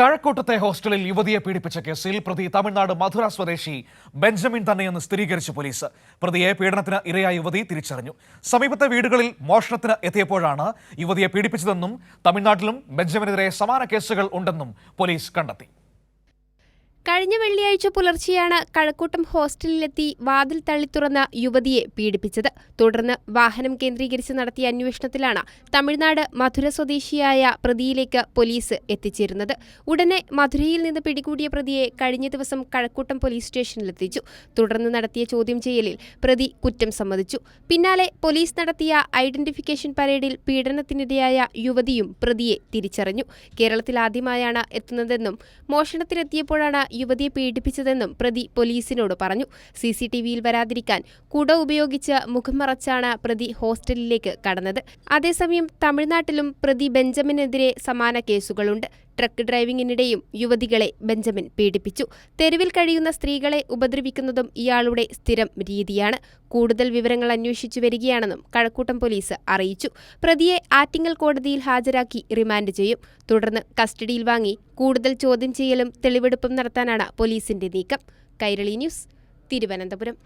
കഴക്കൂട്ടത്തെ ഹോസ്റ്റലിൽ യുവതിയെ പീഡിപ്പിച്ച കേസിൽ പ്രതി തമിഴ്നാട് മധുര സ്വദേശി ബെഞ്ചമിൻ തന്നെയെന്ന് സ്ഥിരീകരിച്ചു പോലീസ്. പ്രതിയെ പീഡനത്തിന് ഇരയായ യുവതി തിരിച്ചറിഞ്ഞു. സമീപത്തെ വീടുകളിൽ മോഷണത്തിന് എത്തിയപ്പോഴാണ് യുവതിയെ പീഡിപ്പിച്ചതെന്നും തമിഴ്നാട്ടിലും ബെഞ്ചമിനെതിരെ സമാന കേസുകൾ ഉണ്ടെന്നും പോലീസ് കണ്ടെത്തി. കഴിഞ്ഞ വെള്ളിയാഴ്ച പുലർച്ചെയാണ് കഴക്കൂട്ടം ഹോസ്റ്റലിലെത്തി വാതിൽ തള്ളിത്തുറന്ന യുവതിയെ പീഡിപ്പിച്ചത്. തുടർന്ന് വാഹനം കേന്ദ്രീകരിച്ച് നടത്തിയ അന്വേഷണത്തിലാണ് തമിഴ്നാട് മധുര സ്വദേശിയായ പ്രതിയിലേക്ക് പോലീസ് എത്തിച്ചേരുന്നത്. ഉടനെ മധുരയിൽ നിന്ന് പിടികൂടിയ പ്രതിയെ കഴിഞ്ഞ ദിവസം കഴക്കൂട്ടം പോലീസ് സ്റ്റേഷനിലെത്തിച്ചു. തുടർന്ന് നടത്തിയ ചോദ്യം ചെയ്യലിൽ പ്രതി കുറ്റം സമ്മതിച്ചു. പിന്നാലെ പോലീസ് നടത്തിയ ഐഡന്റിഫിക്കേഷൻ പരേഡിൽ പീഡനത്തിനിരയായ യുവതിയും പ്രതിയെ തിരിച്ചറിഞ്ഞു. കേരളത്തിൽ ആദ്യമായാണ് എത്തുന്നതെന്നും മോഷണത്തിനെത്തിയപ്പോഴാണ് യുവതിയെ പീഡിപ്പിച്ചതെന്നും പ്രതി പോലീസിനോട് പറഞ്ഞു. സി സി ടി വിയിൽ വരാതിരിക്കാൻ കുട ഉപയോഗിച്ച് മുഖം മറച്ചാണ് പ്രതി ഹോസ്റ്റലിലേക്ക് കടന്നത്. അതേസമയം തമിഴ്നാട്ടിലും പ്രതി ബെഞ്ചമിനെതിരെ സമാന കേസുകളുണ്ട്. ട്രക്ക് ഡ്രൈവിംഗിനിടെയും യുവതികളെ ബെഞ്ചമിൻ പീഡിപ്പിച്ചു. തെരുവിൽ കഴിയുന്ന സ്ത്രീകളെ ഉപദ്രവിക്കുന്നതും ഇയാളുടെ സ്ഥിരം രീതിയാണ്. കൂടുതൽ വിവരങ്ങൾ അന്വേഷിച്ചു വരികയാണെന്നും കഴക്കൂട്ടം പോലീസ് അറിയിച്ചു. പ്രതിയെ ആറ്റിങ്ങൽ കോടതിയിൽ ഹാജരാക്കി റിമാൻഡ് ചെയ്യും. തുടർന്ന് കസ്റ്റഡിയിൽ വാങ്ങി കൂടുതൽ ചോദ്യം ചെയ്യലും തെളിവെടുപ്പും നടത്താനാണ് പോലീസിന്റെ നീക്കം. കൈരളി ന്യൂസ് തിരുവനന്തപുരം.